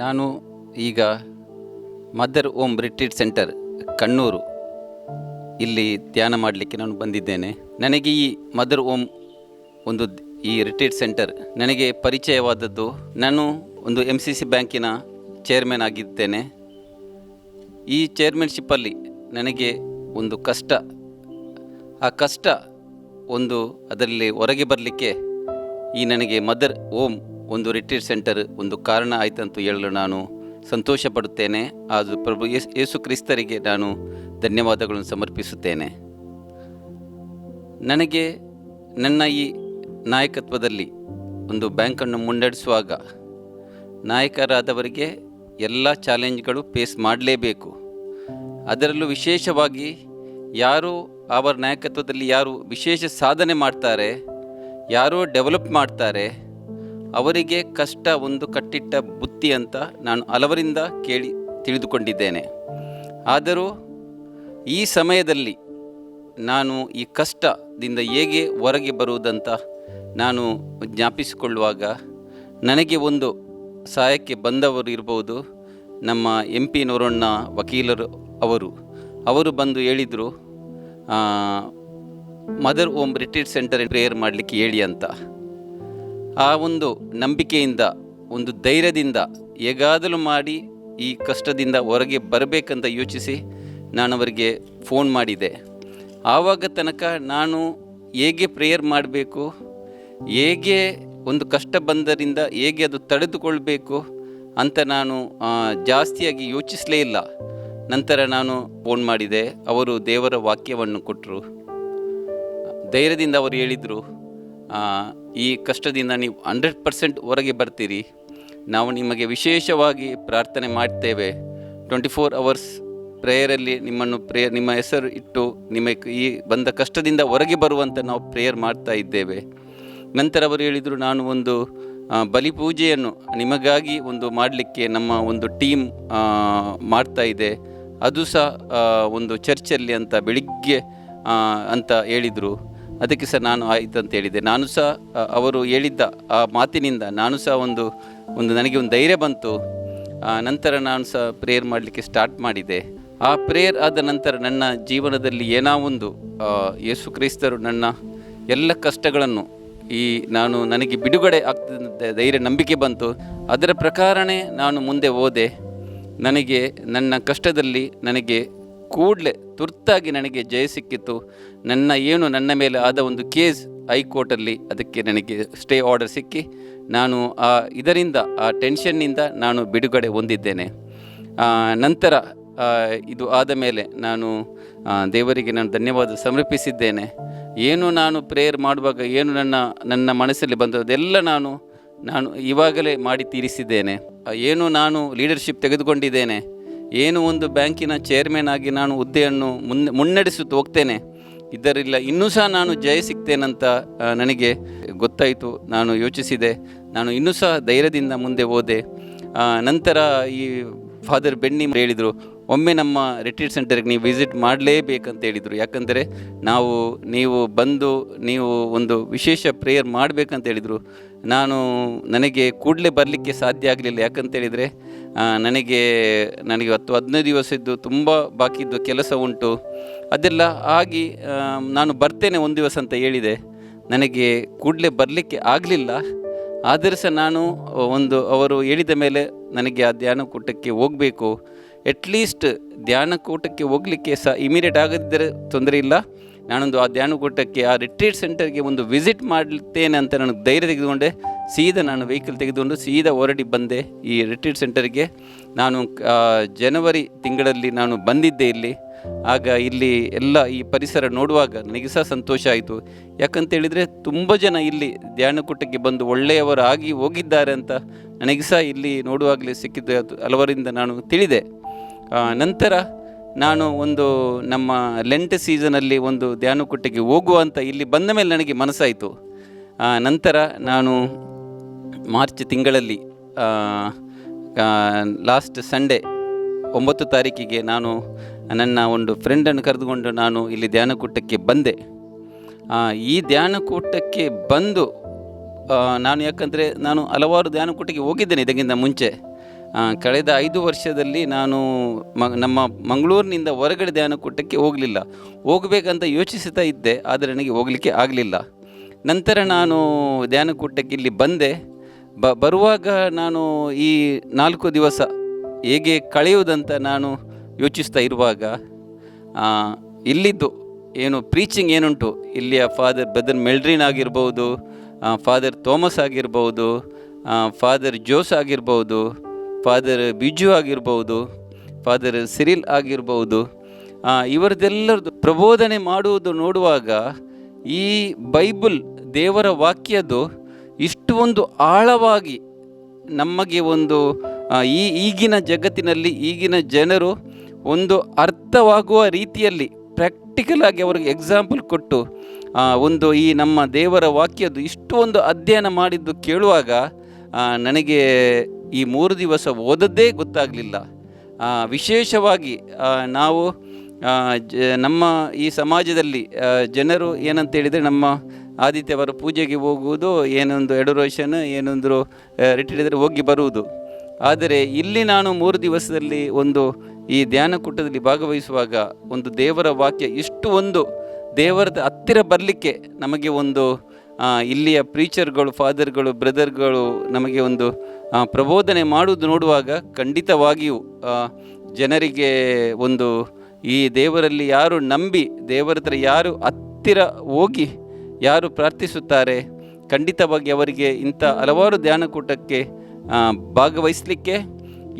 ನಾನು ಈಗ mother Om retreat centre, Kannur. ಇಲ್ಲಿ ಧ್ಯಾನ ಮಾಡಲಿಕ್ಕೆ ನಾನು ಬಂದಿದ್ದೇನೆ. ನನಗೆ ಈ ಮದರ್ ಓಮ್ ಒಂದು ಈ ರಿಟ್ರೀಟ್ ಸೆಂಟರ್ ನನಗೆ ಪರಿಚಯವಾದದ್ದು. ನಾನು ಒಂದು ಎಂ ಸಿ ಸಿ ಬ್ಯಾಂಕಿನ ಚೇರ್ಮನ್ ಆಗಿದ್ದೇನೆ. ಈ ಚೇರ್ಮನ್ಶಿಪ್ಪಲ್ಲಿ ನನಗೆ ಒಂದು ಕಷ್ಟ, ಆ ಕಷ್ಟ ಒಂದು ಅದರಲ್ಲಿ ಹೊರಗೆ ಬರಲಿಕ್ಕೆ ಈ ನನಗೆ ಮದರ್ ಓಮ್ ಒಂದು ರಿಟ್ರೀಟ್ ಸೆಂಟರ್ ಒಂದು ಕಾರಣ ಆಯಿತಂತ ಹೇಳಲು ನಾನು ಸಂತೋಷ ಪಡುತ್ತೇನೆ ಅದು ಪ್ರಭು ಯೇಸು ಕ್ರಿಸ್ತರಿಗೆ ನಾನು ಧನ್ಯವಾದಗಳನ್ನು ಸಮರ್ಪಿಸುತ್ತೇನೆ. ನನಗೆ ನನ್ನ ಈ ನಾಯಕತ್ವದಲ್ಲಿ ಒಂದು ಬ್ಯಾಂಕನ್ನು ಮುನ್ನಡೆಸುವಾಗ ನಾಯಕರಾದವರಿಗೆ ಎಲ್ಲ ಚಾಲೆಂಜ್ಗಳು ಫೇಸ್ ಮಾಡಲೇಬೇಕು. ಅದರಲ್ಲೂ ವಿಶೇಷವಾಗಿ ಯಾರು ಅವರ ನಾಯಕತ್ವದಲ್ಲಿ ಯಾರು ವಿಶೇಷ ಸಾಧನೆ ಮಾಡ್ತಾರೆ, ಯಾರು ಡೆವಲಪ್ ಮಾಡ್ತಾರೆ ಅವರಿಗೆ ಕಷ್ಟ ಒಂದು ಕಟ್ಟಿಟ್ಟ ಬುತ್ತಿ ಅಂತ ನಾನು ಹಲವರಿಂದ ಕೇಳಿ ತಿಳಿದುಕೊಂಡಿದ್ದೇನೆ. ಆದರೂ ಈ ಸಮಯದಲ್ಲಿ ನಾನು ಈ ಕಷ್ಟದಿಂದ ಹೇಗೆ ಹೊರಗೆ ಬರುವುದಂತ ನಾನು ಜ್ಞಾಪಿಸಿಕೊಳ್ಳುವಾಗ ನನಗೆ ಒಂದು ಸಹಾಯಕ್ಕೆ ಬಂದವರು ಇರಬಹುದು ನಮ್ಮ ಎಂ ಪಿ ನೋರಣ್ಣ ವಕೀಲರು ಅವರು. ಅವರು ಬಂದು ಹೇಳಿದರು mother Om retreat centre prayer ಮಾಡಲಿಕ್ಕೆ ಹೇಳಿ ಅಂತ. ಆ ಒಂದು ನಂಬಿಕೆಯಿಂದ, ಒಂದು ಧೈರ್ಯದಿಂದ ಹೇಗಾದರೂ ಮಾಡಿ ಈ ಕಷ್ಟದಿಂದ ಹೊರಗೆ ಬರಬೇಕಂತ ಯೋಚಿಸಿ ನಾನು ಅವರಿಗೆ ಫೋನ್ ಮಾಡಿದೆ. ಆವಾಗ ತನಕ ನಾನು ಹೇಗೆ ಪ್ರೇಯರ್ ಮಾಡಬೇಕು, ಹೇಗೆ ಒಂದು ಕಷ್ಟ ಬಂದರಿಂದ ಹೇಗೆ ಅದು ತಡೆದುಕೊಳ್ಬೇಕು ಅಂತ ನಾನು ಜಾಸ್ತಿಯಾಗಿ ಯೋಚಿಸಲೇ ಇಲ್ಲ. ನಂತರ ನಾನು ಫೋನ್ ಮಾಡಿದೆ, ಅವರು ದೇವರ ವಾಕ್ಯವನ್ನು ಕೊಟ್ಟರು ಧೈರ್ಯದಿಂದ ಅವರು ಹೇಳಿದರು ಈ ಕಷ್ಟದಿಂದ ನೀವು ಹಂಡ್ರೆಡ್ ಪರ್ಸೆಂಟ್ ಹೊರಗೆ ಬರ್ತೀರಿ. ನಾವು ನಿಮಗೆ ವಿಶೇಷವಾಗಿ ಪ್ರಾರ್ಥನೆ ಮಾಡ್ತೇವೆ. ಟ್ವೆಂಟಿ ಫೋರ್ ಅವರ್ಸ್ ಪ್ರೇಯರಲ್ಲಿ ನಿಮ್ಮನ್ನು ಪ್ರೇಯರ್, ನಿಮ್ಮ ಹೆಸರು ಇಟ್ಟು ನಿಮಗೆ ಈ ಬಂದ ಕಷ್ಟದಿಂದ ಹೊರಗೆ ಬರುವಂತೆ ನಾವು ಪ್ರೇಯರ್ ಮಾಡ್ತಾ ಇದ್ದೇವೆ. ನಂತರ ಅವರು ಹೇಳಿದರು, ನಾನು ಒಂದು ಬಲಿಪೂಜೆಯನ್ನು ನಿಮಗಾಗಿ ಒಂದು ಮಾಡಲಿಕ್ಕೆ ನಮ್ಮ ಒಂದು ಟೀಮ್ ಮಾಡ್ತಾ ಇದೆ. ಅದು ಸಹ ಒಂದು ಚರ್ಚಲ್ಲಿ ಅಂತ ಬೆಳಿಗ್ಗೆ ಅಂತ ಹೇಳಿದರು. ಅದಕ್ಕೆ ಸಹ ನಾನು ಆಯ್ತು ಅಂತ ಹೇಳಿದೆ ನಾನು ಸಹ ಅವರು ಹೇಳಿದ್ದ ಆ ಮಾತಿನಿಂದ ನಾನು ಸಹ ಒಂದು ಒಂದು ನನಗೆ ಒಂದು ಧೈರ್ಯ ಬಂತು. ನಂತರ ನಾನು ಸಹ ಪ್ರೇಯರ್ ಮಾಡಲಿಕ್ಕೆ ಸ್ಟಾರ್ಟ್ ಮಾಡಿದೆ. ಆ ಪ್ರೇಯರ್ ಆದ ನಂತರ ನನ್ನ ಜೀವನದಲ್ಲಿ ಏನೋ ಒಂದು ಯೇಸು ಕ್ರೈಸ್ತರು ನನ್ನ ಎಲ್ಲ ಕಷ್ಟಗಳನ್ನು ಈ ನಾನು ನನಗೆ ಬಿಡುಗಡೆ ಆಗ್ತದೆ ಧೈರ್ಯ, ನಂಬಿಕೆ ಬಂತು. ಅದರ ಪ್ರಕಾರನೇ ನಾನು ಮುಂದೆ ಹೋದೆ. ನನಗೆ, ನನ್ನ ಕಷ್ಟದಲ್ಲಿ ನನಗೆ ಕೂಡಲೇ ತುರ್ತಾಗಿ ನನಗೆ ಜಯ ಸಿಕ್ಕಿತ್ತು ನನ್ನ ಏನು ನನ್ನ ಮೇಲೆ ಆದ ಒಂದು ಕೇಸ್ ಹೈಕೋರ್ಟಲ್ಲಿ ಅದಕ್ಕೆ ನನಗೆ ಸ್ಟೇ ಆರ್ಡರ್ ಸಿಕ್ಕಿ ನಾನು ಆ ಇದರಿಂದ, ಆ ಟೆನ್ಷನ್ನಿಂದ ನಾನು ಬಿಡುಗಡೆ ಹೊಂದಿದ್ದೇನೆ. ನಂತರ ಇದು ಆದ ಮೇಲೆ ನಾನು ದೇವರಿಗೆ ನಾನು ಧನ್ಯವಾದ ಸಮರ್ಪಿಸಿದ್ದೇನೆ. ಏನು ನಾನು ಪ್ರೇಯರ್ ಮಾಡುವಾಗ ಏನು ನನ್ನ ನನ್ನ ಮನಸ್ಸಲ್ಲಿ ಬಂದದೆಲ್ಲ ನಾನು ನಾನು ಇವಾಗಲೇ ಮಾಡಿ ತೀರಿಸಿದ್ದೇನೆ. ಏನು ನಾನು ಲೀಡರ್ಶಿಪ್ ತೆಗೆದುಕೊಂಡಿದ್ದೇನೆ. ಏನು ಒಂದು ಬ್ಯಾಂಕಿನ ಚೇರ್ಮನ್ ಆಗಿ ನಾನು ಹುದ್ದೆಯನ್ನು ಮುನ್ನ ಮುನ್ನಡೆಸುತ್ತಾ ಹೋಗ್ತೇನೆ ಇದರಿಲ್ಲ ಇನ್ನೂ ಸಹ ನಾನು ಜಯ ಸಿಗ್ತೇನಂತ ನನಗೆ ಗೊತ್ತಾಯಿತು ನಾನು ಯೋಚಿಸಿದೆ ನಾನು ಇನ್ನೂ ಸಹ ಧೈರ್ಯದಿಂದ ಮುಂದೆ ಹೋದೆ. ನಂತರ ಈ ಫಾದರ್ ಬೆನ್ನಿ ಹೇಳಿದರು ಒಮ್ಮೆ ನಮ್ಮ ರಿಟ್ರೀಟ್ ಸೆಂಟರ್ಗೆ ನೀವು ವಿಸಿಟ್ ಮಾಡಲೇಬೇಕಂತ ಹೇಳಿದರು. ಯಾಕಂದರೆ ನಾವು ನೀವು ಬಂದು ನೀವು ಒಂದು ವಿಶೇಷ ಪ್ರೇಯರ್ ಮಾಡಬೇಕಂತ ಹೇಳಿದರು. ನಾನು ನನಗೆ ಕೂಡಲೇ ಬರಲಿಕ್ಕೆ ಸಾಧ್ಯ ಆಗಲಿಲ್ಲ. ಯಾಕಂತ ಹೇಳಿದರೆ ಆ, ನನಗೆ ನನಗೆ ಹತ್ತು ಹದಿನೈದು ದಿವಸ ಇದ್ದು ತುಂಬ ಬಾಕಿ ಇದ್ದು ಕೆಲಸ ಉಂಟು. ಅದೆಲ್ಲ ಆಗಿ ನಾನು ಬರ್ತೇನೆ ಒಂದು ದಿವಸ ಅಂತ ಹೇಳಿದೆ. ನನಗೆ ಕೂಡಲೇ ಬರಲಿಕ್ಕೆ ಆಗಲಿಲ್ಲ. ಆದರೆ ಸಹ ನಾನು ಒಂದು, ಅವರು ಹೇಳಿದ ಮೇಲೆ ನನಗೆ ಆ ಧ್ಯಾನಕೂಟಕ್ಕೆ ಹೋಗಬೇಕು. ಅಟ್ಲೀಸ್ಟ್ ಧ್ಯಾನಕೂಟಕ್ಕೆ ಹೋಗಲಿಕ್ಕೆ ಸಹ ಇಮಿಡಿಯೇಟ್ ಆಗದಿದ್ದರೆ ತೊಂದರೆ ಇಲ್ಲ. ನಾನೊಂದು ಆ ಧ್ಯಾನಕೂಟಕ್ಕೆ ಆ ರಿಟ್ರೀಟ್ ಸೆಂಟರ್ಗೆ ಒಂದು ವಿಸಿಟ್ ಮಾಡುತ್ತೇನೆ ಅಂತ ನನಗೆ ಧೈರ್ಯ ತೆಗೆದುಕೊಂಡೆ. ಸೀದಾ ನಾನು ವೆಹಿಕಲ್ ತೆಗೆದುಕೊಂಡು ಸೀದಾ ಹೊರಡಿ ಬಂದೆ ಈ ರಿಟ್ರೀಟ್ ಸೆಂಟರ್ಗೆ ನಾನು ಜನವರಿ ತಿಂಗಳಲ್ಲಿ ನಾನು ಬಂದಿದ್ದೆ ಇಲ್ಲಿ. ಆಗ ಇಲ್ಲಿ ಎಲ್ಲ ಈ ಪರಿಸರ ನೋಡುವಾಗ ನನಗೆ ಸಹ ಸಂತೋಷ ಆಯಿತು. ಯಾಕಂತೇಳಿದರೆ ತುಂಬ ಜನ ಇಲ್ಲಿ ಧ್ಯಾನಕೂಟಕ್ಕೆ ಬಂದು ಒಳ್ಳೆಯವರು ಆಗಿ ಹೋಗಿದ್ದಾರೆ ಅಂತ ನನಗೆ ಸಹ ಇಲ್ಲಿ ನೋಡುವಾಗಲೇ ಸಿಕ್ಕಿದ್ದು ಹಲವರಿಂದ ನಾನು ತಿಳಿದೆ. ನಂತರ ನಾನು ಒಂದು ನಮ್ಮ ಲೆಂಟ್ ಸೀಸನಲ್ಲಿ ಒಂದು ಧ್ಯಾನಕೂಟಕ್ಕೆ ಹೋಗುವ ಅಂತ ಇಲ್ಲಿ ಬಂದ ಮೇಲೆ ನನಗೆ ಮನಸ್ಸಾಯಿತು. ನಂತರ ನಾನು ಮಾರ್ಚ್ ತಿಂಗಳಲ್ಲಿ ಲಾಸ್ಟ್ ಸಂಡೇ ಒಂಬತ್ತು ತಾರೀಕಿಗೆ ನಾನು ನನ್ನ ಒಂದು ಫ್ರೆಂಡನ್ನು ಕರೆದುಕೊಂಡು ನಾನು ಇಲ್ಲಿ ಧ್ಯಾನಕೂಟಕ್ಕೆ ಬಂದೆ. ಈ ಧ್ಯಾನಕೂಟಕ್ಕೆ ಬಂದು ನಾನು ಯಾಕಂದರೆ ನಾನು ಹಲವಾರು ಧ್ಯಾನಕೂಟಕ್ಕೆ ಹೋಗಿದ್ದೇನೆ ಇದಕ್ಕಿಂತ ಮುಂಚೆ. ಕಳೆದ ಐದು ವರ್ಷದಲ್ಲಿ ನಾನು ಮ, ನಮ್ಮ ಮಂಗಳೂರಿನಿಂದ ಹೊರಗಡೆ ಧ್ಯಾನಕೂಟಕ್ಕೆ ಹೋಗಲಿಲ್ಲ. ಹೋಗಬೇಕಂತ ಯೋಚಿಸ್ತಾ ಇದ್ದೆ, ಆದರೆ ನನಗೆ ಹೋಗಲಿಕ್ಕೆ ಆಗಲಿಲ್ಲ. ನಂತರ ನಾನು ಧ್ಯಾನಕೂಟಕ್ಕೆ ಇಲ್ಲಿ ಬಂದೆ. ಬ, ಬರುವಾಗ ನಾನು ಈ ನಾಲ್ಕು ದಿವಸ ಹೇಗೆ ಕಳೆಯುವುದಂತ ನಾನು ಯೋಚಿಸ್ತಾ ಇರುವಾಗ ಇಲ್ಲಿದ್ದು ಏನು ಪ್ರೀಚಿಂಗ್ ಏನುಂಟು? ಇಲ್ಲಿಯ ಫಾದರ್ ಬ್ರದರ್ ಮೆಲ್ಡ್ರಿನ್ ಆಗಿರ್ಬೋದು ಫಾದರ್ ಥೋಮಸ್ ಆಗಿರ್ಬೋದು ಫಾದರ್ ಜೋಸ್ ಆಗಿರ್ಬೋದು ಫಾದರ್ ಬಿಜು ಆಗಿರ್ಬೋದು ಫಾದರ್ ಸಿರಿಲ್ ಆಗಿರ್ಬೋದು ಇವರದೆಲ್ಲರದ್ದು ಪ್ರಬೋಧನೆ ಮಾಡುವುದು ನೋಡುವಾಗ ಈ ಬೈಬಲ್ ದೇವರ ವಾಕ್ಯದ್ದು ಇಷ್ಟು ಒಂದು ಆಳವಾಗಿ ನಮಗೆ ಒಂದು ಈ ಈಗಿನ ಜಗತ್ತಿನಲ್ಲಿ ಈಗಿನ ಜನರು ಒಂದು ಅರ್ಥವಾಗುವ ರೀತಿಯಲ್ಲಿ ಪ್ರಾಕ್ಟಿಕಲ್ ಆಗಿ ಅವರಿಗೆ ಎಕ್ಸಾಂಪಲ್ ಕೊಟ್ಟು ಒಂದು ಈ ನಮ್ಮ ದೇವರ ವಾಕ್ಯದ್ದು ಇಷ್ಟು ಒಂದು ಅಧ್ಯಯನ ಮಾಡಿದ್ದು ಕೇಳುವಾಗ ನನಗೆ ಈ ಮೂರು ದಿವಸ ಓದದ್ದೇ ಗೊತ್ತಾಗಲಿಲ್ಲ. ವಿಶೇಷವಾಗಿ ನಾವು ಜ, ನಮ್ಮ ಈ ಸಮಾಜದಲ್ಲಿ ಜನರು ಏನಂತ ಹೇಳಿದರೆ ನಮ್ಮ ಆದಿತ್ಯವಾರ ಪೂಜೆಗೆ ಹೋಗುವುದು, ಏನೊಂದು ಎಡೋರೇಷನ್ ಏನೊಂದು ರಿಟೀರ್ ಇದ್ದರೆ ಹೋಗಿ ಬರುವುದು. ಆದರೆ ಇಲ್ಲಿ ನಾನು ಮೂರು ದಿವಸದಲ್ಲಿ ಒಂದು ಈ ಧ್ಯಾನಕೂಟದಲ್ಲಿ ಭಾಗವಹಿಸುವಾಗ ಒಂದು ದೇವರ ವಾಕ್ಯ, ಇಷ್ಟು ಒಂದು ದೇವರದ ಹತ್ತಿರ ಬರಲಿಕ್ಕೆ ನಮಗೆ ಒಂದು ಇಲ್ಲಿಯ ಪ್ರೀಚರ್ಗಳು ಫಾದರ್ಗಳು ಬ್ರದರ್ಗಳು ನಮಗೆ ಒಂದು ಪ್ರಬೋಧನೆ ಮಾಡುವುದು ನೋಡುವಾಗ ಖಂಡಿತವಾಗಿಯೂ ಜನರಿಗೆ ಒಂದು, ಈ ದೇವರಲ್ಲಿ ಯಾರು ನಂಬಿ, ದೇವರ ಹತ್ರ ಯಾರು ಹತ್ತಿರ ಹೋಗಿ ಯಾರು ಪ್ರಾರ್ಥಿಸುತ್ತಾರೆ, ಖಂಡಿತವಾಗಿ ಅವರಿಗೆ ಇಂಥ ಹಲವಾರು ಧ್ಯಾನಕೂಟಕ್ಕೆ ಭಾಗವಹಿಸಲಿಕ್ಕೆ,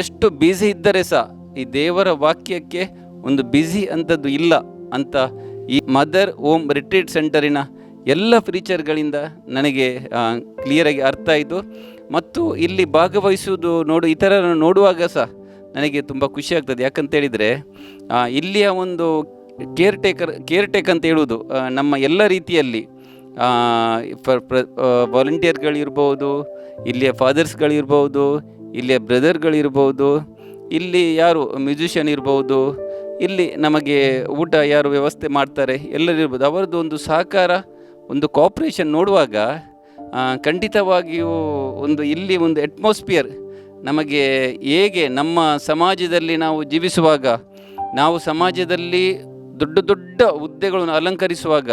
ಎಷ್ಟು ಬ್ಯುಸಿ ಇದ್ದರೆ ಸಹ ಈ ದೇವರ ವಾಕ್ಯಕ್ಕೆ ಒಂದು ಬ್ಯುಸಿ ಅಂಥದ್ದು ಇಲ್ಲ ಅಂತ ಈ ಮದರ್ ಓಮ್ ರಿಟ್ರೀಟ್ ಸೆಂಟರಿನ ಎಲ್ಲ ಫೀಚರ್ಗಳಿಂದ ನನಗೆ ಕ್ಲಿಯರಾಗಿ ಅರ್ಥ ಆಯಿತು. ಮತ್ತು ಇಲ್ಲಿ ಭಾಗವಹಿಸುವುದು ನೋಡು, ಇತರರನ್ನು ನೋಡುವಾಗ ಸಹ ನನಗೆ ತುಂಬ ಖುಷಿ ಆಗ್ತದೆ. ಯಾಕಂತೇಳಿದರೆ ಇಲ್ಲಿಯ ಒಂದು ಕೇರ್ ಟೇಕರ್ ಕೇರ್ ಟೇಕ್ ಅಂತ ಹೇಳುವುದು ನಮ್ಮ ಎಲ್ಲ ರೀತಿಯಲ್ಲಿ ವಾಲಂಟಿಯರ್ಗಳಿರ್ಬೋದು ಇಲ್ಲಿಯ ಫಾದರ್ಸ್ಗಳಿರ್ಬೋದು ಇಲ್ಲಿಯ ಬ್ರದರ್ಗಳಿರ್ಬೋದು ಇಲ್ಲಿ ಯಾರು ಮ್ಯೂಸಿಷಿಯನ್ ಇರ್ಬೋದು, ಇಲ್ಲಿ ನಮಗೆ ಊಟ ಯಾರು ವ್ಯವಸ್ಥೆ ಮಾಡ್ತಾರೆ, ಎಲ್ಲರಿರ್ಬೋದು. ಅವರದ್ದು ಒಂದು ಸಹಕಾರ ಒಂದು ಕಾಪ್ರೇಷನ್ ನೋಡುವಾಗ ಖಂಡಿತವಾಗಿಯೂ ಒಂದು ಇಲ್ಲಿ ಒಂದು ಅಟ್ಮಾಸ್ಫಿಯರ್ ನಮಗೆ ಹೇಗೆ ನಮ್ಮ ಸಮಾಜದಲ್ಲಿ ನಾವು ಜೀವಿಸುವಾಗ, ನಾವು ಸಮಾಜದಲ್ಲಿ ದೊಡ್ಡ ದೊಡ್ಡ ಹುದ್ದೆಗಳನ್ನು ಅಲಂಕರಿಸುವಾಗ,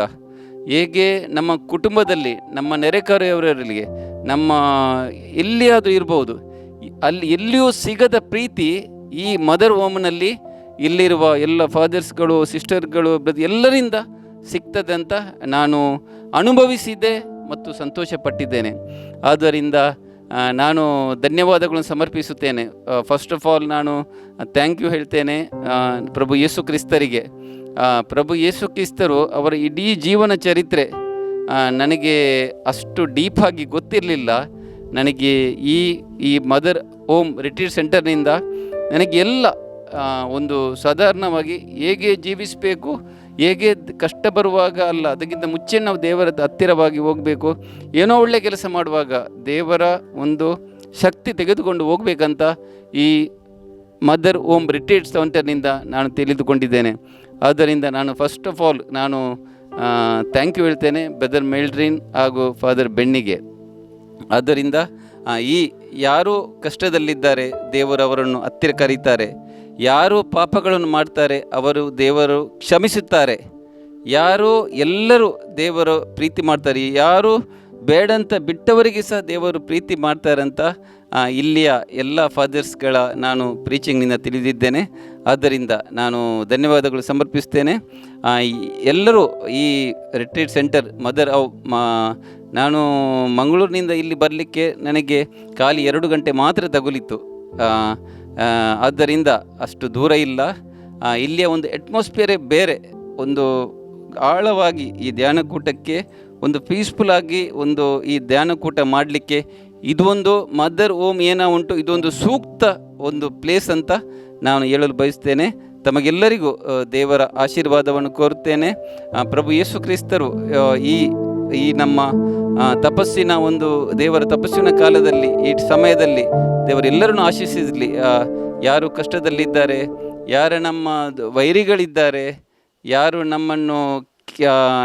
ಹೇಗೆ ನಮ್ಮ ಕುಟುಂಬದಲ್ಲಿ, ನಮ್ಮ ನೆರೆಕರೆಯವರಲ್ಲಿಗೆ ನಮ್ಮ ಎಲ್ಲಿಯಾದರೂ ಇರ್ಬೋದು, ಅಲ್ಲಿ ಎಲ್ಲಿಯೂ ಸಿಗದ ಪ್ರೀತಿ ಈ ಮದರ್ ಹೋಮ್ನಲ್ಲಿ ಇಲ್ಲಿರುವ ಎಲ್ಲ ಫಾದರ್ಸ್ಗಳು ಸಿಸ್ಟರ್ಗಳು ಎಲ್ಲರಿಂದ ಸಿಗ್ತದೆ ಅಂತ ನಾನು ಅನುಭವಿಸಿದ್ದೆ ಮತ್ತು ಸಂತೋಷಪಟ್ಟಿದ್ದೇನೆ. ಆದ್ದರಿಂದ ನಾನು ಧನ್ಯವಾದಗಳನ್ನು ಸಮರ್ಪಿಸುತ್ತೇನೆ. ಫಸ್ಟ್ ಆಫ್ ಆಲ್ ನಾನು ಥ್ಯಾಂಕ್ ಯು ಹೇಳ್ತೇನೆ ಪ್ರಭು ಯೇಸು ಕ್ರಿಸ್ತರಿಗೆ. ಪ್ರಭು ಯೇಸು ಕ್ರಿಸ್ತರು ಅವರ ಇಡೀ ಜೀವನ ಚರಿತ್ರೆ ನನಗೆ ಅಷ್ಟು ಡೀಪಾಗಿ ಗೊತ್ತಿರಲಿಲ್ಲ. ನನಗೆ ಈ ಈ ಮದರ್ ಹೋಮ್ ರಿಟ್ರೀಟ್ ಸೆಂಟರ್ನಿಂದ ನನಗೆ ಎಲ್ಲ ಒಂದು ಸಾಧಾರಣವಾಗಿ ಹೇಗೆ ಜೀವಿಸಬೇಕು ಹೇಗೆ ಕಷ್ಟ ಬರುವಾಗ ಅಲ್ಲ, ಅದಕ್ಕಿಂತ ಮುಂಚೆ ನಾವು ದೇವರ ಹತ್ತಿರವಾಗಿ ಹೋಗಬೇಕು. ಏನೋ ಒಳ್ಳೆ ಕೆಲಸ ಮಾಡುವಾಗ ದೇವರ ಒಂದು ಶಕ್ತಿ ತೆಗೆದುಕೊಂಡು ಹೋಗಬೇಕಂತ ಈ ಮದರ್ ಓಮ್ ರಿಟ್ರೀಟ್ ಸೆಂಟರ್ನಿಂದ ನಾನು ತಿಳಿದುಕೊಂಡಿದ್ದೇನೆ. ಆದ್ದರಿಂದ ನಾನು ಫಸ್ಟ್ ಆಫ್ ಆಲ್ ನಾನು ಥ್ಯಾಂಕ್ ಯು ಹೇಳ್ತೇನೆ ಬ್ರದರ್ ಮೆಲ್ಡ್ರಿನ್ ಹಾಗೂ ಫಾದರ್ ಬೆಣ್ಣಿಗೆ ಆದ್ದರಿಂದ ಈ ಯಾರು ಕಷ್ಟದಲ್ಲಿದ್ದಾರೆ ದೇವರು ಅವರನ್ನು ಹತ್ತಿರ ಕರೀತಾರೆ ಯಾರು ಪಾಪಗಳನ್ನು ಮಾಡ್ತಾರೆ, ಅವರು ದೇವರು ಕ್ಷಮಿಸುತ್ತಾರೆ. ಯಾರು ಎಲ್ಲರೂ ದೇವರು ಪ್ರೀತಿ ಮಾಡ್ತಾರೆ, ಯಾರು ಬೇಡಂತ ಬಿಟ್ಟವರಿಗೆ ಸಹ ದೇವರು ಪ್ರೀತಿ ಮಾಡ್ತಾರಂತ ಇಲ್ಲಿಯ ಎಲ್ಲ ಫಾದರ್ಸ್ಗಳ ನಾನು ಪ್ರೀಚಿಂಗ್ನಿಂದ ತಿಳಿದಿದ್ದೇನೆ. ಆದ್ದರಿಂದ ನಾನು ಧನ್ಯವಾದಗಳು ಸಮರ್ಪಿಸ್ತೇನೆ. ಎಲ್ಲರೂ ಈ ರಿಟ್ರೀಟ್ ಸೆಂಟರ್, ಮದರ್ ಅವ್ ನಾನು ಮಂಗಳೂರಿನಿಂದ ಇಲ್ಲಿ ಬರಲಿಕ್ಕೆ ನನಗೆ ಖಾಲಿ ಎರಡು ಗಂಟೆ ಮಾತ್ರ ತಗುಲಿತ್ತು. ಆದ್ದರಿಂದ ಅಷ್ಟು ದೂರ ಇಲ್ಲ. ಇಲ್ಲಿಯ ಒಂದು ಅಟ್ಮಾಸ್ಫಿಯರೇ ಬೇರೆ. ಒಂದು ಆಳವಾಗಿ ಈ ಧ್ಯಾನಕೂಟಕ್ಕೆ, ಒಂದು ಪೀಸ್ಫುಲ್ಲಾಗಿ ಒಂದು ಈ ಧ್ಯಾನಕೂಟ ಮಾಡಲಿಕ್ಕೆ ಇದೊಂದು ಮದರ್ ಓಮ್ ಏನೋ ಉಂಟು ಇದೊಂದು ಸೂಕ್ತ ಒಂದು ಪ್ಲೇಸ್ ಅಂತ ನಾನು ಹೇಳಲು ಬಯಸ್ತೇನೆ. ತಮಗೆಲ್ಲರಿಗೂ ದೇವರ ಆಶೀರ್ವಾದವನ್ನು ಕೋರುತ್ತೇನೆ. ಪ್ರಭು ಯೇಸು ಕ್ರಿಸ್ತರು ಈ ಈ ನಮ್ಮ ತಪಸ್ಸಿನ ಒಂದು ದೇವರ ತಪಸ್ಸಿನ ಕಾಲದಲ್ಲಿ ಈ ಸಮಯದಲ್ಲಿ ದೇವರೆಲ್ಲರನ್ನು ಆಶೀರ್ವದಿಸಲಿ ಆ, ಯಾರು ಕಷ್ಟದಲ್ಲಿದ್ದಾರೆ ಯಾರು ನಮ್ಮ ವೈರಿಗಳಿದ್ದಾರೆ ಯಾರು ನಮ್ಮನ್ನು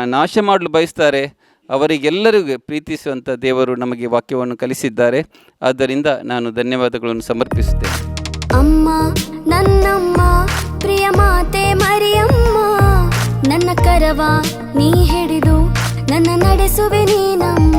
ನಾಶ ಮಾಡಲು ಬಯಸ್ತಾರೆ ಅವರಿಗೆಲ್ಲರಿಗೂ ಪ್ರೀತಿಸುವಂಥ ದೇವರು ನಮಗೆ ವಾಕ್ಯವನ್ನು ಕಲಿಸಿದ್ದಾರೆ. ಆದ್ದರಿಂದ ನಾನು ಧನ್ಯವಾದಗಳನ್ನು ಸಮರ್ಪಿಸುತ್ತೇನೆ. ಅಮ್ಮ ನನ್ನಮ್ಮ ಪ್ರಿಯ ಮಾತೆ ಮರಿಯಮ್ಮ ನನ್ನ ಕರವ ನೀ ಹಿಡಿದು ನನ್ನ ನಡೆಸುವೆ ನೀನಮ್ಮ